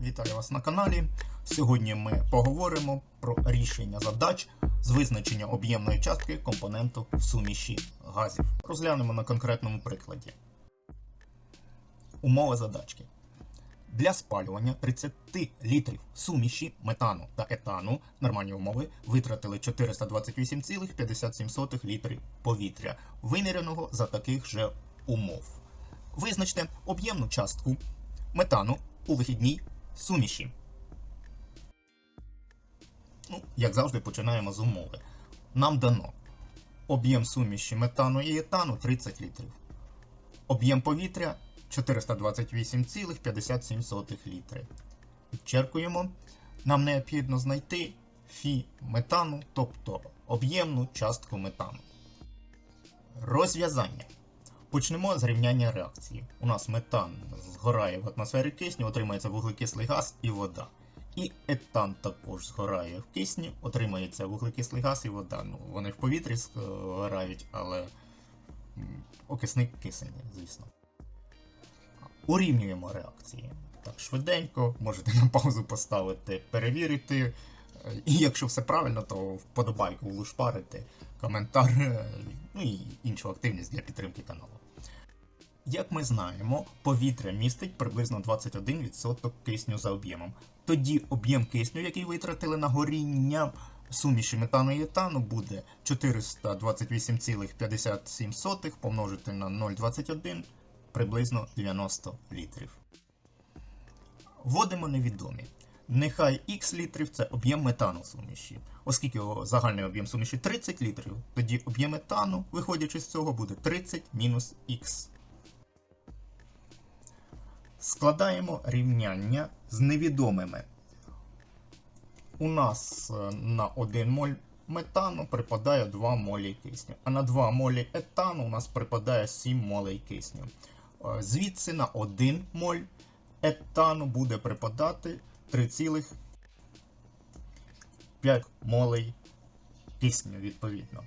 Вітаю вас на каналі. Сьогодні ми поговоримо про рішення задач з визначення об'ємної частки компоненту в суміші газів. Розглянемо на конкретному прикладі. Умова задачки. Для спалювання 30 літрів суміші метану та етану нормальні умови витратили 428,57 літрів повітря, виміреного за таких же умов. Визначте об'ємну частку метану у вихідній суміші. Ну, як завжди, починаємо з умови. Нам дано об'єм суміші метану і етану 30 літрів. Об'єм повітря 428,57 літри. Підчеркуємо. Нам необхідно знайти фі метану, тобто об'ємну частку метану. Розв'язання. Почнемо з рівняння реакції. У нас метан згорає в атмосфері кисню, отримається вуглекислий газ і вода. І етан також згорає в кисні, отримається вуглекислий газ і вода. Ну, вони в повітрі згорають, але окисник кисень, звісно. Урівнюємо реакції. Так, швиденько, можете на паузу поставити, перевірити. І якщо все правильно, то вподобайку лушпарити, коментар, е, ну і іншу активність для підтримки каналу. Як ми знаємо, повітря містить приблизно 21% кисню за об'ємом. Тоді об'єм кисню, який витратили на горіння суміші метану і етану, буде 428,57 помножити на 0,21 приблизно 90 літрів. Вводимо невідомі. Нехай х літрів це об'єм метану суміші. Оскільки загальний об'єм суміші 30 літрів, тоді об'єм метану, виходячи з цього, буде 30 мінус х. Складаємо рівняння з невідомими. У нас е, на 1 моль метану припадає 2 молі кисню, а на 2 молі етану у нас припадає 7 молей кисню. Е, Звідси на 1 моль етану буде припадати 3,5 молей кисню, відповідно.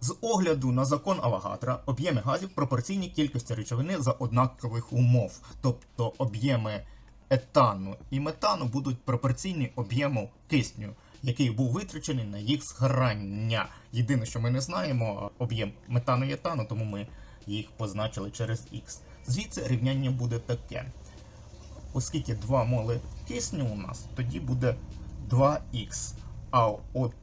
З огляду на закон Авагадра, об'єми газів пропорційні кількості речовини за однакових умов. Тобто об'єми етану і метану будуть пропорційні об'єму кисню, який був витрачений на їх згорання. Єдине, що ми не знаємо, об'єм метану і етану, тому ми їх позначили через х. Звідси рівняння буде таке. Оскільки 2 моли кисню у нас, тоді буде 2х. А от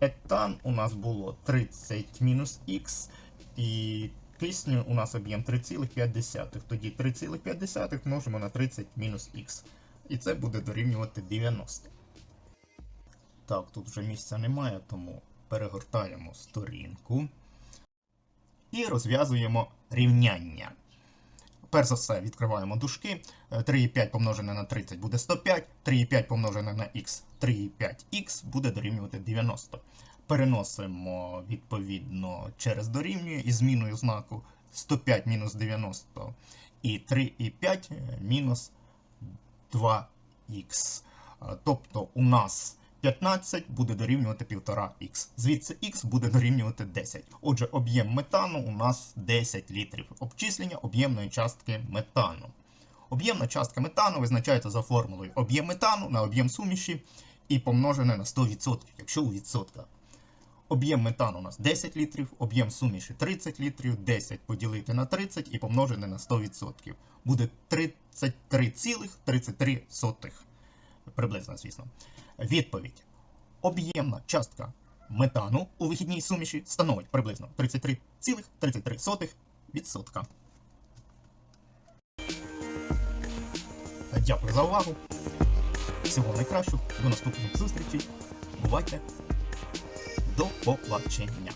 етан у нас було 30 мінус х, і кисню у нас об'єм 3,5. Тоді 3,5 множимо на 30 мінус х. І це буде дорівнювати 90. Так, тут вже місця немає, тому перегортаємо сторінку і розв'язуємо рівняння. Перш за все, відкриваємо дужки. Е, 3,5 помножене на 30 буде 105, 3,5 помножене на х, 3,5х буде дорівнювати 90. Переносимо відповідно через дорівнює із зміною знаку 105 мінус 90 і 3,5 мінус 2х. Е, Тобто у нас 15 буде дорівнювати 1,5х. Звідси х буде дорівнювати 10. Отже, об'єм метану у нас 10 літрів. Обчислення об'ємної частки метану. Об'ємна частка метану визначається за формулою об'єм метану на об'єм суміші і помножене на 100%, якщо у відсотках. Об'єм метану у нас 10 літрів, об'єм суміші 30 літрів, 10 поділити на 30 і помножене на 100%. Буде 33,33. Приблизно, звісно. Відповідь. Об'ємна частка метану у вихідній суміші становить приблизно 33,33%. Дякую за увагу. Всього найкращого. До наступних зустрічей. Бувайте. До побачення.